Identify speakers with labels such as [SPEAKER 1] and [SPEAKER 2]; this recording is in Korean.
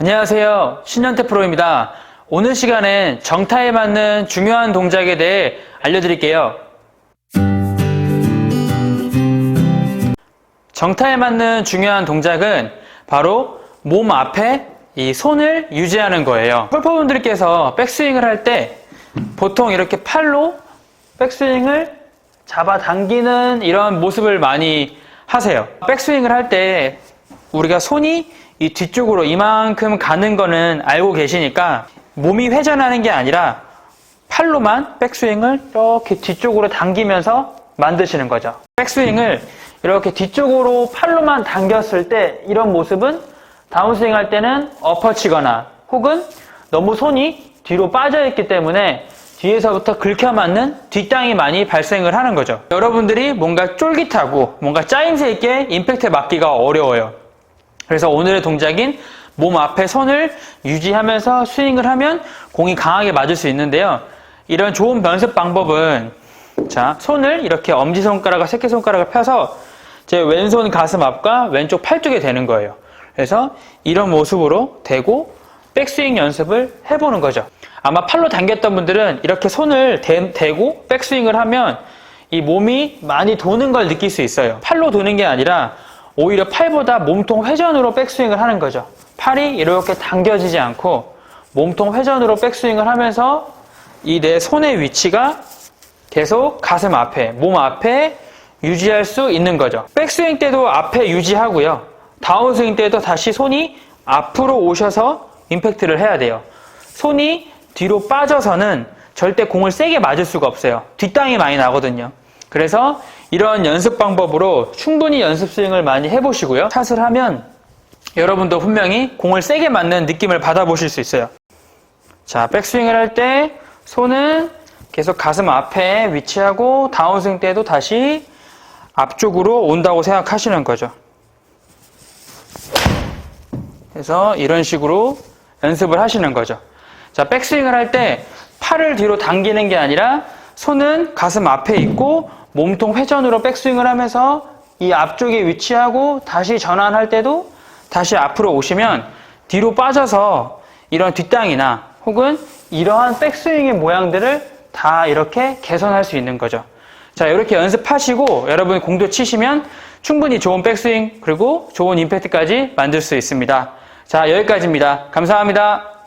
[SPEAKER 1] 안녕하세요. 신현태 프로입니다. 오늘 시간엔 정타에 맞는 중요한 동작에 대해 알려드릴게요. 정타에 맞는 중요한 동작은 바로 몸 앞에 이 손을 유지하는 거예요. 골퍼분들께서 백스윙을 할 때 보통 이렇게 팔로 백스윙을 잡아당기는 이런 모습을 많이 하세요. 백스윙을 할 때 우리가 손이 이 뒤쪽으로 이만큼 가는 거는 알고 계시니까 몸이 회전하는 게 아니라 팔로만 백스윙을 이렇게 뒤쪽으로 당기면서 만드시는 거죠. 백스윙을 이렇게 뒤쪽으로 팔로만 당겼을 때 이런 모습은 다운스윙 할 때는 엎어치거나 혹은 너무 손이 뒤로 빠져 있기 때문에 뒤에서부터 긁혀맞는 뒷땅이 많이 발생을 하는 거죠. 여러분들이 뭔가 쫄깃하고 뭔가 짜임새 있게 임팩트 맞기가 어려워요. 그래서 오늘의 동작인 몸 앞에 손을 유지하면서 스윙을 하면 공이 강하게 맞을 수 있는데요. 이런 좋은 연습 방법은 자 손을 이렇게 엄지손가락과 새끼손가락을 펴서 제 왼손 가슴 앞과 왼쪽 팔 쪽에 대는 거예요. 그래서 이런 모습으로 대고 백스윙 연습을 해보는 거죠. 아마 팔로 당겼던 분들은 이렇게 손을 대, 대고 백스윙을 하면 이 몸이 많이 도는 걸 느낄 수 있어요. 팔로 도는 게 아니라 오히려 팔보다 몸통 회전으로 백스윙을 하는 거죠. 팔이 이렇게 당겨지지 않고 몸통 회전으로 백스윙을 하면서 이 내 손의 위치가 계속 가슴 앞에, 몸 앞에 유지할 수 있는 거죠. 백스윙 때도 앞에 유지하고요. 다운스윙 때도 다시 손이 앞으로 오셔서 임팩트를 해야 돼요. 손이 뒤로 빠져서는 절대 공을 세게 맞을 수가 없어요. 뒷땅이 많이 나거든요. 그래서 이런 연습 방법으로 충분히 연습 스윙을 많이 해보시고요. 샷을 하면 여러분도 분명히 공을 세게 맞는 느낌을 받아보실 수 있어요. 자, 백스윙을 할 때 손은 계속 가슴 앞에 위치하고 다운스윙 때도 다시 앞쪽으로 온다고 생각하시는 거죠. 그래서 이런 식으로 연습을 하시는 거죠. 자, 백스윙을 할 때 팔을 뒤로 당기는 게 아니라 손은 가슴 앞에 있고 몸통 회전으로 백스윙을 하면서 이 앞쪽에 위치하고 다시 전환할 때도 다시 앞으로 오시면 뒤로 빠져서 이런 뒷땅이나 혹은 이러한 백스윙의 모양들을 다 이렇게 개선할 수 있는 거죠. 자, 이렇게 연습하시고 여러분 공도 치시면 충분히 좋은 백스윙 그리고 좋은 임팩트까지 만들 수 있습니다. 자, 여기까지입니다. 감사합니다.